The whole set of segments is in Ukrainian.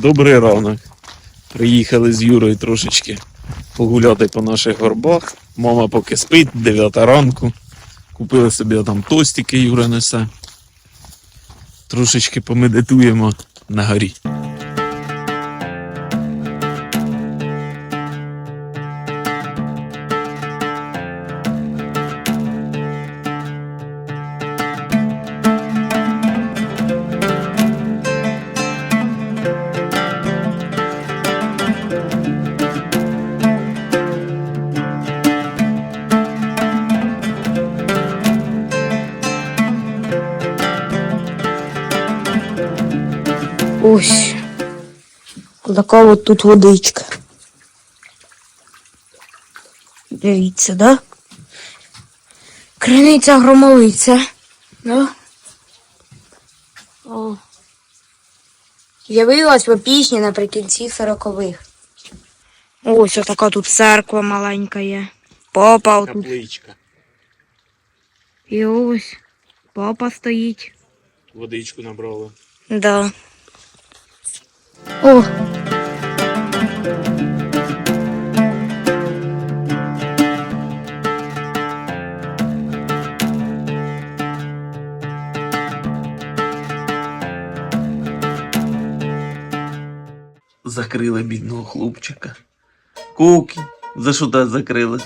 Добрий ранок. Приїхали з Юрою трошечки погуляти по наших горбах. Мама поки спить, 9 ранку. Купили собі там тостики, Юра несе. Трошечки помедитуємо на горі. Ось. Така от тут водичка. Дивіться, да? Криниця громовиця. Да? О. З'явилась в пісні наприкінці сорокових. Ось отака тут церква маленька є. Папа отут. Капличка. І ось. Папа стоїть. Водичку набрали. Да. О. Закрили бідного хлопчика. Куки, за що так закрили?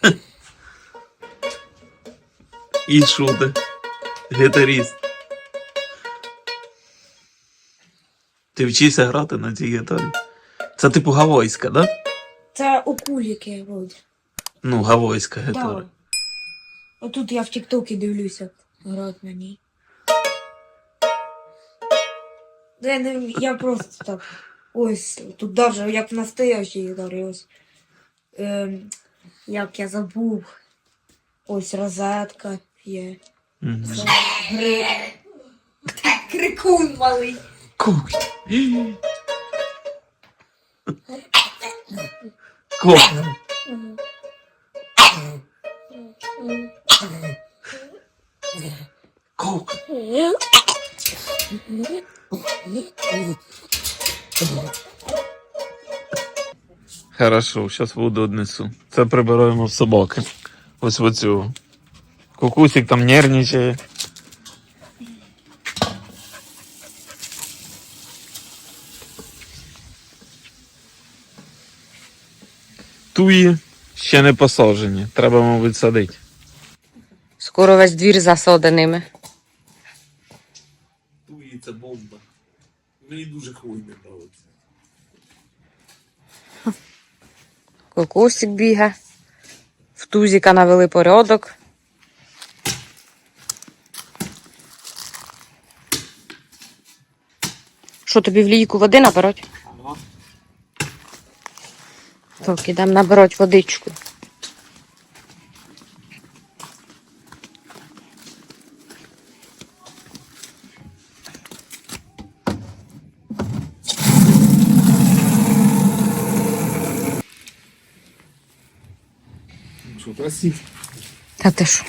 Хе. І що ти? Ти вчишся грати на цій гітарі? Це типу гавойська, да? Це окуліки, вроді. Ну, гавойська гітара. Да. Отут я в Тіктокі дивлюся, грають на ній. Я, не, я просто так. Ось, тут даже як настоящий гітарі, ось. Ем, як я забув. Ось розетка є. Мгм. Гри... Крикун малий. Куки. Куки. Хорошо, зараз воду однесу. Це прибираємо в собаки. Ось оцю. Кукусик там нервничає. Туї ще не посаджені. Треба, мабуть, садити. Скоро весь двір засаданими. Туї це бомба. Мені дуже хвойне подобається. Кокосик біга. В тузіка навели порядок. Що тобі в лійку води наберуть? Так, ідемо наберуть водичку. Що, красиво? Та ти що?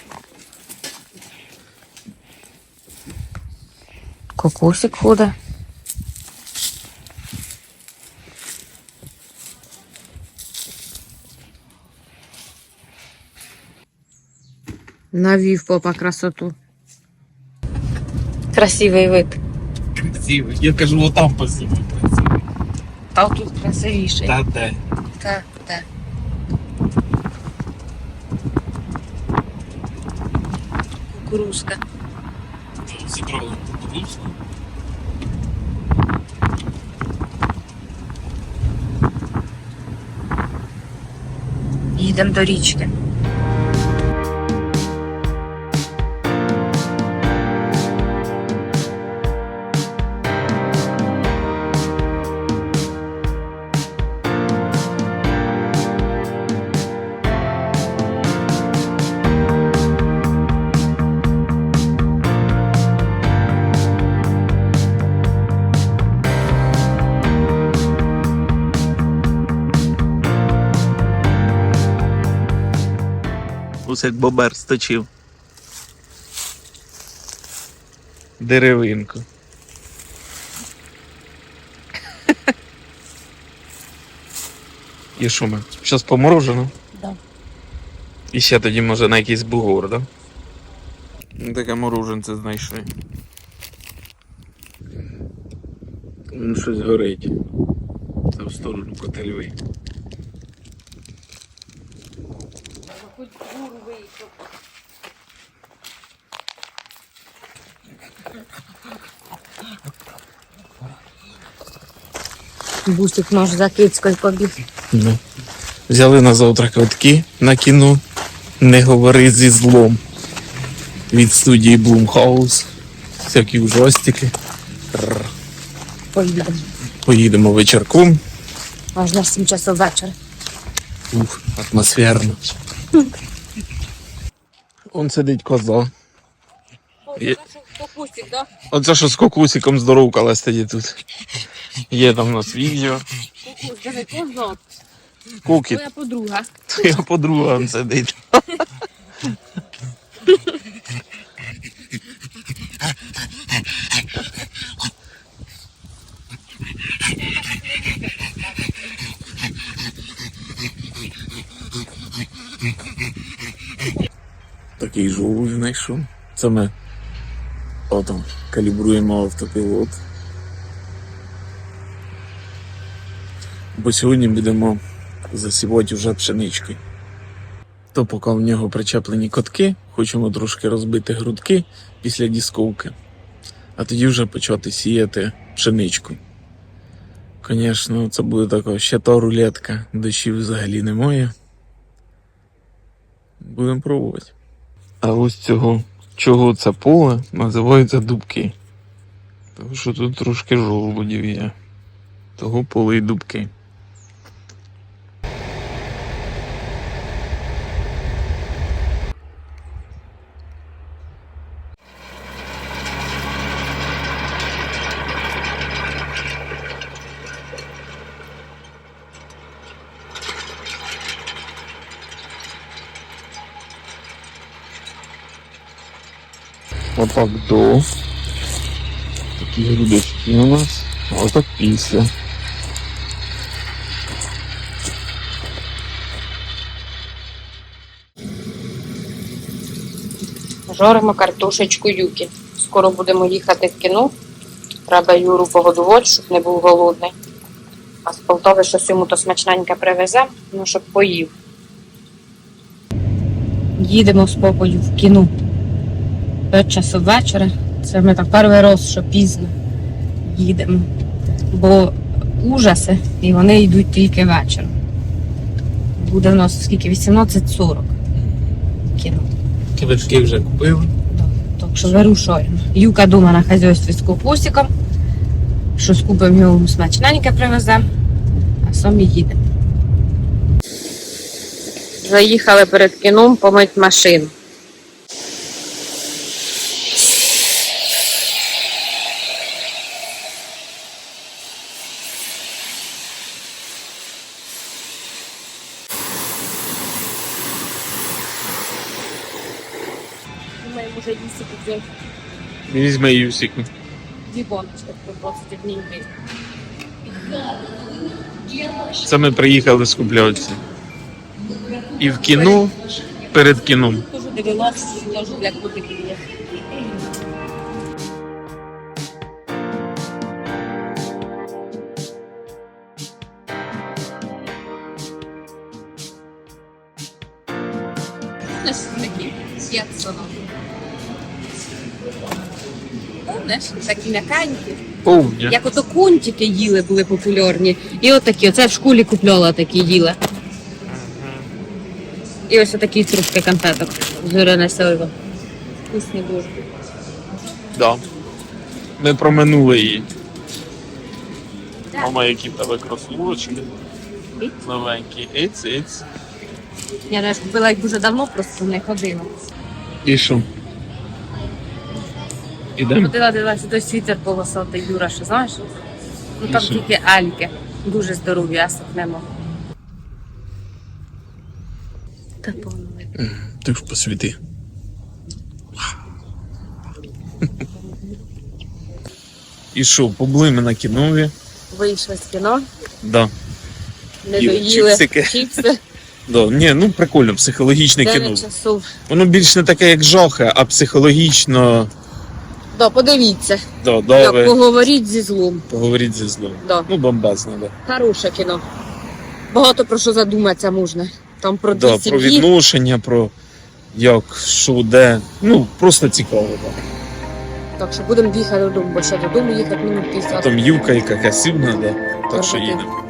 Кокосик ходить. Навів попа красоту. Красивий вид. Красивий. Я кажу, отам посівай красивий. Та тут красивіший. Та де? Так, так. Кукурузка. Зібрали кукурудзу. Їдемо до річки. корпус, як бобер сточив. Деревинку. І що ми? Зараз поморожено? Да. І ще тоді може на якийсь бугор, да? Ну, таке мороженце знайшли. Ну, Щось горить. Це в сторону котельви. Бусик наш за кицькою побіг. Ну. Взяли на завтра квитки на кіно. Не говори зі злом. Від студії Блумхаус. Всякі ужастики. Поїдемо. Поїдемо вечірком. Аж на 7 часов вечора. Ух, атмосферно. Он сидить коза. Є- Кукусик, да? Оце що з кокусиком здоровкалась тоді тут. Є там у нас відео. Кокус, диви, козак. Куки, Твоя подруга. твоя подруга он сидить. Такий жовтий знайшов. Це ми отам калібруємо автопілот. Бо сьогодні будемо засівати вже пшенички. То поки в нього причеплені котки, хочемо трошки розбити грудки після дісковки, а тоді вже почати сіяти пшеничку. Звісно, це буде така ще та рулетка, дощів взагалі немає. Будемо пробувати. А ось цього, чого це поле, називається дубки. Тому що тут трошки жолудів є. Того поле і дубки. Отак до. Такі грудочки у нас. Отак після. Жоримо картошечку юки. Скоро будемо їхати в кіно. Треба Юру погодувати, щоб не був голодний. А з Полтави щось йому то смачненьке привезе, ну щоб поїв. Їдемо з попою в кіно. П'ять часов вечора. Це ми так перший раз, що пізно їдемо. Бо ужаси, і вони йдуть тільки вечором. Буде в нас скільки? 18.40 кіно. Квитки вже купили. Да, Так що вирушаємо. Юка дома на хазяйстві з кукусиком. Що скупимо йому смачненьке привеземо, а самі їдемо. Заїхали перед кіном помить машину. Думаю, може їсти взяти Візьми Юсіку. дві боночки по 21 гривень. Це ми приїхали скуплятися. І в кіно перед кіном. Дивилась, теж для кутиків є. Знаєш, такі сєтсоно. Знаєш, такі м'якенькі. Повня. Як ото кунтики їли були популярні. І от такі, оце в школі купляла такі їли. І ось отакі трубки конфеток. Зоряне сольво. Вкусні дуже. Да. Ми проминули її. Мама, які в тебе кросовочки. Новенькі. Іц, іц. Я не купила їх дуже давно, просто не ходила. І що? Ідемо? Ходила, дивилася, той світер полосатий Юра, що знаєш? Ну там І що? тільки альки. Дуже здорові, а сохнемо. Та повно. Ти ж посвіти. І що, побули ми на кінові? Вийшли з кіно. Да. не І доїли чіпсики. чіпси. Да, ні, ну прикольно, психологічне кіно. 9 часов. Воно більш не таке, як жахи, а психологічно Да, подивіться, да, як дави. поговоріть зі злом. Поговоріть зі злом. Да. Ну, бомбезно, да. Хороше кіно. Багато про що задуматися можна. Там про дві Да, про сім'ї. відношення, про як, що, де. Ну, просто цікаво. Да. Так що будемо їхати додому, бо ще додому їхати минут 50. Там юка, яка касівна, да. Так що їдемо.